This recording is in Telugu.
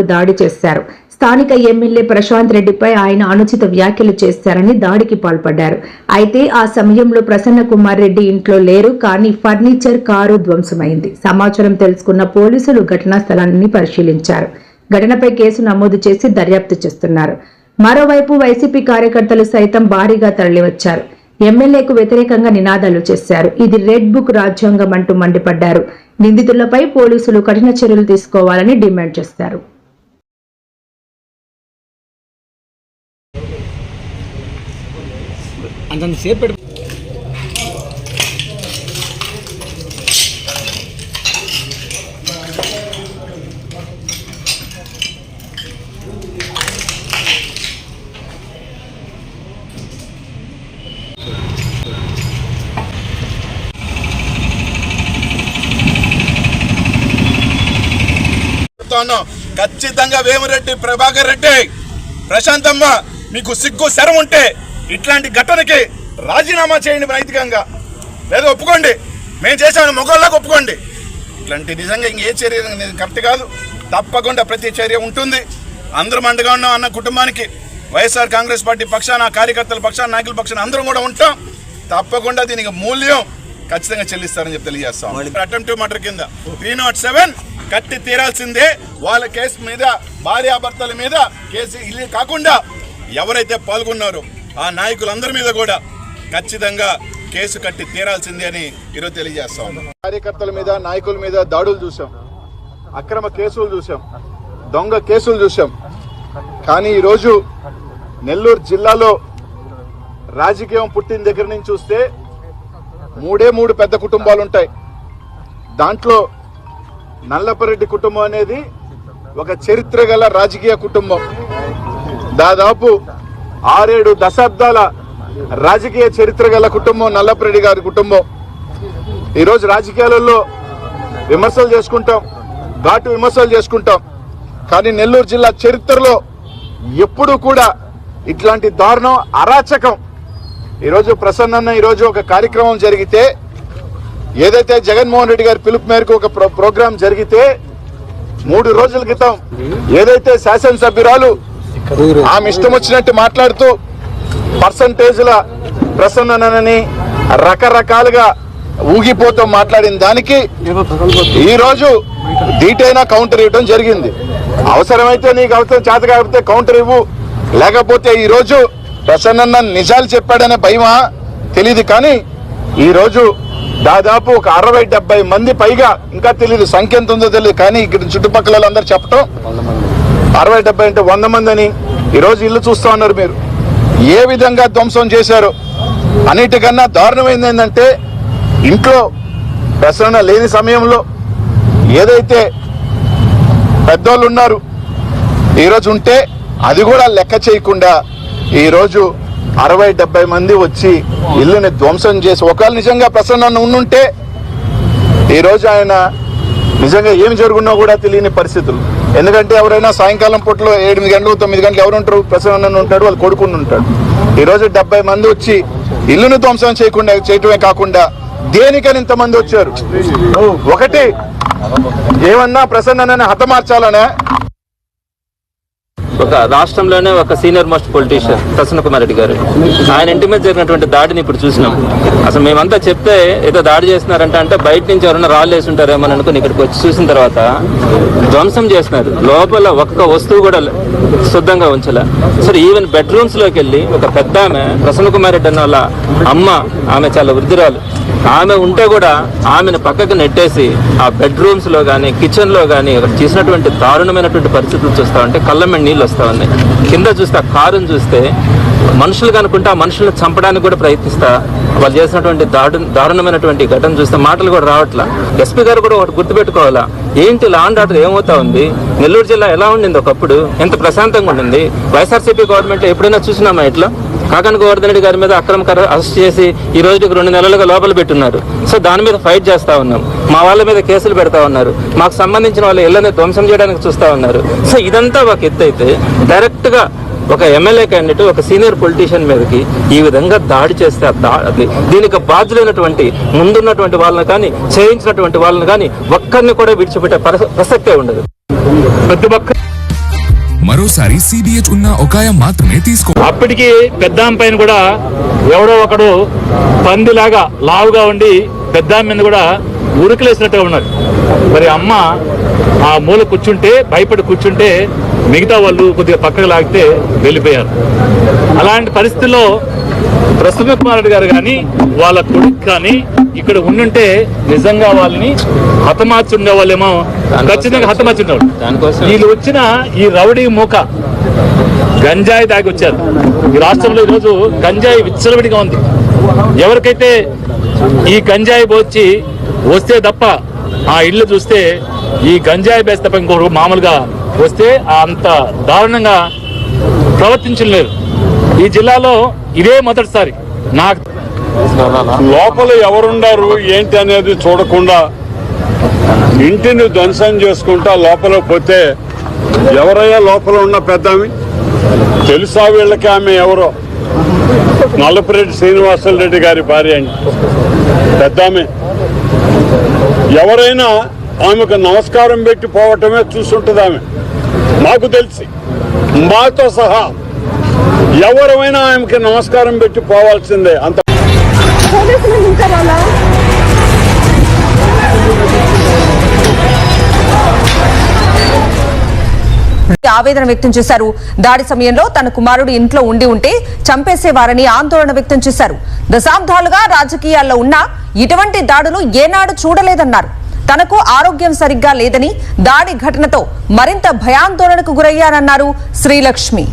దాడి చేశారు. స్థానిక ఎమ్మెల్యే ప్రశాంత్ రెడ్డిపై ఆయన అనుచిత వ్యాఖ్యలు చేశారని దాడికి పాల్పడ్డారు. అయితే ఆ సమయంలో ప్రసన్న కుమార్ రెడ్డి ఇంట్లో లేరు కానీ ఫర్నిచర్ కారు ధ్వంసమైంది. సమాచారం తెలుసుకున్న పోలీసులు ఘటనా స్థలాన్ని పరిశీలించారు. ఘటనపై కేసు నమోదు చేసి దర్యాప్తు చేస్తున్నారు. మరోవైపు వైసీపీ కార్యకర్తలు సైతం భారీగా తరలివచ్చారు. ఎమ్మెల్యేకు వ్యతిరేకంగా నినాదాలు చేశారు. ఇది రెడ్ బుక్ రాజ్యాంగం అంటూ మండిపడ్డారు. నిందితులపై పోలీసులు కఠిన చర్యలు తీసుకోవాలని డిమాండ్ చేశారు అంతంత సేపు పెట్టి ఖచ్చితంగా వేమిరెడ్డి ప్రభాకర్ రెడ్డి. ప్రశాంతమ్మ మీకు సిగ్గు శరం ఉంటే ఇట్లాంటి ఘటనకి రాజీనామా చేయండి నైతికంగా. లేదా ఒప్పుకోండి. మేము చేసాము మొగోళ్ళకి ఒప్పుకోండి. ఇట్లాంటి నిజంగా ఇంకే చర్య కరెక్ట్ కాదు. తప్పకుండా ప్రతి చర్య ఉంటుంది. అందరం అండగా ఉన్నాం అన్న కుటుంబానికి వైఎస్ఆర్ కాంగ్రెస్ పార్టీ పక్షాన కార్యకర్తల పక్షాన నాయకుల పక్షాన అందరం కూడా ఉంటాం. తప్పకుండా దీనికి మూల్యం ఖచ్చితంగా చెల్లిస్తారని చెప్పి తెలియజేస్తాం. అటెంప్ట్ మర్డర్ కింద. త్రీ నాట్ సెవెన్ కట్టి తీరాల్సిందే. వాళ్ళ కేసు మీద భార్యాభర్తల మీద కేసు ఇల్లు కాకుండా ఎవరైతే పాల్గొన్నారో ఆ నాయకులందరి మీద కూడా ఖచ్చితంగా కేసు కట్టి తీరాల్సిందే అని ఈరోజు తెలియజేస్తా ఉన్నాం. కార్యకర్తల మీద నాయకుల మీద దాడులు చూసాం అక్రమ కేసులు చూసాం దొంగ కేసులు చూసాం కానీ ఈరోజు నెల్లూరు జిల్లాలో రాజకీయం పుట్టిన దగ్గర నుంచి చూస్తే మూడే మూడు పెద్ద కుటుంబాలు ఉంటాయి. దాంట్లో నల్లపరెడ్డి కుటుంబం అనేది ఒక చరిత్ర గల రాజకీయ కుటుంబం. దాదాపు ఆరేడు దశాబ్దాల రాజకీయ చరిత్ర గల కుటుంబం నల్లపరెడ్డి గారి కుటుంబం. ఈరోజు రాజకీయాలలో విమర్శలు చేసుకుంటాం ఘాటు విమర్శలు చేసుకుంటాం. కానీ నెల్లూరు జిల్లా చరిత్రలో ఎప్పుడూ కూడా ఇట్లాంటి దారుణం అరాచకం. ఈరోజు ప్రసన్న ఈరోజు ఒక కార్యక్రమం జరిగితే ఏదైతే జగన్మోహన్ రెడ్డి గారి పిలుపు మేరకు ఒక ప్రో- ప్రోగ్రాం జరిగితే మూడు రోజుల క్రితం ఏదైతే శాసనసభ్యురాలు ఆమె ఇష్టం వచ్చినట్టు మాట్లాడుతూ పర్సంటేజ్ల ప్రసన్ననని రకరకాలుగా ఊగిపోతూ మాట్లాడిన దానికి ఈరోజు రోజు డీటైనా కౌంటర్ ఇవ్వడం జరిగింది. అవసరమైతే నీకు అవసరం చేత కాకపోతే కౌంటర్ ఇవ్వు. లేకపోతే ఈరోజు ప్రసన్న నిజాలు చెప్పాడనే భయమా? తెలియదు కానీ ఈరోజు దాదాపు ఒక అరవై డెబ్బై మంది పైగా ఇంకా తెలియదు సంఖ్య ఎంత ఉందో తెలియదు కానీ ఇక్కడ చుట్టుపక్కల అందరూ చెప్పటం అరవై డెబ్బై అంటే వంద మంది అని ఈరోజు ఇల్లు చూస్తూ ఉన్నారు మీరు. ఏ విధంగా ధ్వంసం చేశారు అన్నిటికన్నా దారుణమైంది ఏంటంటే ఇంట్లో ప్రసరణ లేని సమయంలో ఏదైతే పెద్దోళ్ళు ఉన్నారు ఈరోజు ఉంటే అది కూడా లెక్క చేయకుండా ఈరోజు అరవై డెబ్బై మంది వచ్చి ఇల్లుని ధ్వంసం చేసి ఒకవేళ నిజంగా ప్రసన్న ఉండుంటే ఈరోజు ఆయన నిజంగా ఏమి జరుగున్నా కూడా తెలియని పరిస్థితులు. ఎందుకంటే ఎవరైనా సాయంకాలం పూటలో ఎనిమిది గంటలు తొమ్మిది గంటలు ఎవరు ఉంటారు ప్రసన్న ఉంటాడు వాళ్ళు కొడుకుని ఉంటాడు. ఈరోజు డెబ్బై మంది వచ్చి ఇల్లును ధ్వంసం చేయకుండా చేయటమే కాకుండా దేనికని ఇంతమంది వచ్చారు? ఒకటి ఏమన్నా ప్రసన్నని హతమార్చాలనే? ఒక రాష్ట్రంలోనే ఒక senior most politician Prasanna Kumar Reddy garu. ఆయన ఇంటి మీద జరిగినటువంటి దాడిని ఇప్పుడు చూసినాం. అసలు మేమంతా చెప్తే ఏదో దాడి చేస్తున్నారంటే అంటే బయట నుంచి ఎవరైనా రాళ్ళు వేసి ఉంటారేమో అని అనుకుని ఇక్కడికి వచ్చి చూసిన తర్వాత ధ్వంసం చేస్తున్నారు. లోపల ఒక్క వస్తువు కూడా శుద్ధంగా ఉంచలే. సరే ఈవెన్ బెడ్రూమ్స్లోకి వెళ్ళి ఒక పెద్ద ఆమె ప్రసన్న కుమార్ రెడ్డి అన్న వాళ్ళ అమ్మ ఆమె చాలా వృద్ధురాలు. ఆమె ఉంటే కూడా ఆమెను పక్కకు నెట్టేసి ఆ బెడ్రూమ్స్లో కానీ కిచెన్లో కానీ చేసినటువంటి దారుణమైనటువంటి పరిస్థితులు చూస్తా ఉంటే కళ్ళ నీళ్ళు నీళ్ళు ఉన్నాయి. కింద చూస్తే ఆ కారుని చూస్తే మనుషులు కనుకుంటే ఆ మనుషులను చంపడానికి కూడా ప్రయత్నిస్తా. వాళ్ళు చేసినటువంటి దారు దారుణమైనటువంటి ఘటన చూస్తే మాటలు కూడా రావట్లా. ఎస్పీ గారు కూడా ఒకటి గుర్తుపెట్టుకోవాలా. ఏంటి లా అండ్ ఆర్డర్ ఏమవుతా ఉంది? నెల్లూరు జిల్లా ఎలా ఉండింది ఒకప్పుడు? ఎంత ప్రశాంతంగా ఉండింది? వైఎస్ఆర్సీపీ గవర్నమెంట్ ఎప్పుడైనా చూసినామా ఇట్లా? కాకన్ గోవర్ధన్ రెడ్డి గారి మీద అక్రమ అరెస్ట్ చేసి ఈ రోజుకి రెండు నెలలుగా లోపల పెట్టున్నారు. సో దాని మీద ఫైట్ చేస్తా ఉన్నాం. మా వాళ్ళ మీద కేసులు పెడతా ఉన్నారు. మాకు సంబంధించిన వాళ్ళ ఇళ్ళని ధ్వంసం చేయడానికి చూస్తా ఉన్నారు. సో ఇదంతా ఒక ఎత్తు అయితే డైరెక్ట్గా ఒక ఎమ్మెల్యే క్యాండిడేట్ ఒక సీనియర్ పొలిటీషియన్ మీదకి ఈ విధంగా దాడి చేస్తే దీనికి బాధ్యులైనటువంటి ముందున్నటువంటి వాళ్ళని కానీ చేయించినటువంటి వాళ్ళని కానీ ఒక్కరిని కూడా విడిచిపెట్టే ప్రస- ప్రసక్తే ఉండదు. ప్రతి ఒక్క మరోసారి సిబిహెచ్ ఉన్న ఒకాయం మాత్రమే తీసుకో అప్పటికి పెద్దాం పైన కూడా ఎవడో ఒకడు పందిలాగా లావుగా ఉండి పెద్దాం మీద కూడా ఉరుకులేసినట్టుగా ఉన్నారు. మరి అమ్మ ఆ మూల కూర్చుంటే భయపడి కూర్చుంటే మిగతా వాళ్ళు కొద్దిగా పక్కకు లాగితే వెళ్ళిపోయారు. అలాంటి పరిస్థితుల్లో ప్రసన్న కుమార్ రెడ్డి గారు కానీ వాళ్ళ కొడుకు కానీ ఇక్కడ ఉండుంటే నిజంగా వాళ్ళని హతమార్చి ఉండేవాళ్ళేమో ఖచ్చితంగా హతమార్చి ఉండేవాళ్ళు. దానికోసం వీళ్ళు వచ్చిన ఈ రౌడీ మూక గంజాయి దాగి వచ్చారు. ఈ రాష్ట్రంలో ఈరోజు గంజాయి విచ్చలవిడిగా ఉంది. ఎవరికైతే ఈ గంజాయి వచ్చి వస్తే తప్ప ఆ ఇల్లు చూస్తే ఈ గంజాయి బేస్ తప్ప మామూలుగా వస్తే అంత దారుణంగా ప్రవర్తించలేరు. ఈ జిల్లాలో ఇదే మొదటిసారి నాకు లోపల ఎవరుండారు ఏంటి అనేది చూడకుండా ఇంటిని ధ్వంసం చేసుకుంటా లోపల పోతే ఎవరయ్యా లోపల ఉన్న పెద్ద తెలుసా వీళ్ళకి ఆమె ఎవరో? నల్లపురెడ్డి శ్రీనివాసరెడ్డి గారి భార్య అండి. పెద్దామె. ఎవరైనా ఆమెకు నమస్కారం పెట్టి పోవటమే చూసుంటుంది ఆమె మాకు తెలిసి మాతో సహా ఎవరైనా ఆమెకి నమస్కారం పెట్టి పోవాల్సిందే అంత. ఆవేదన వ్యక్తం చేశారు. దాడి సమయంలో తన కుమారుడు ఇంట్లో ఉండి ఉంటే చంపేసేవారని ఆందోళన వ్యక్తం చేశారు. దశాబ్దాలుగా రాజకీయాల్లో ఉన్నా ఇటువంటి దాడులు ఏనాడు చూడలేదన్నారు. తనకు ఆరోగ్యం సరిగ్గా లేదని దాడి ఘటనతో మరింత భయాందోళనకు గురయ్యారన్నారు శ్రీలక్ష్మి.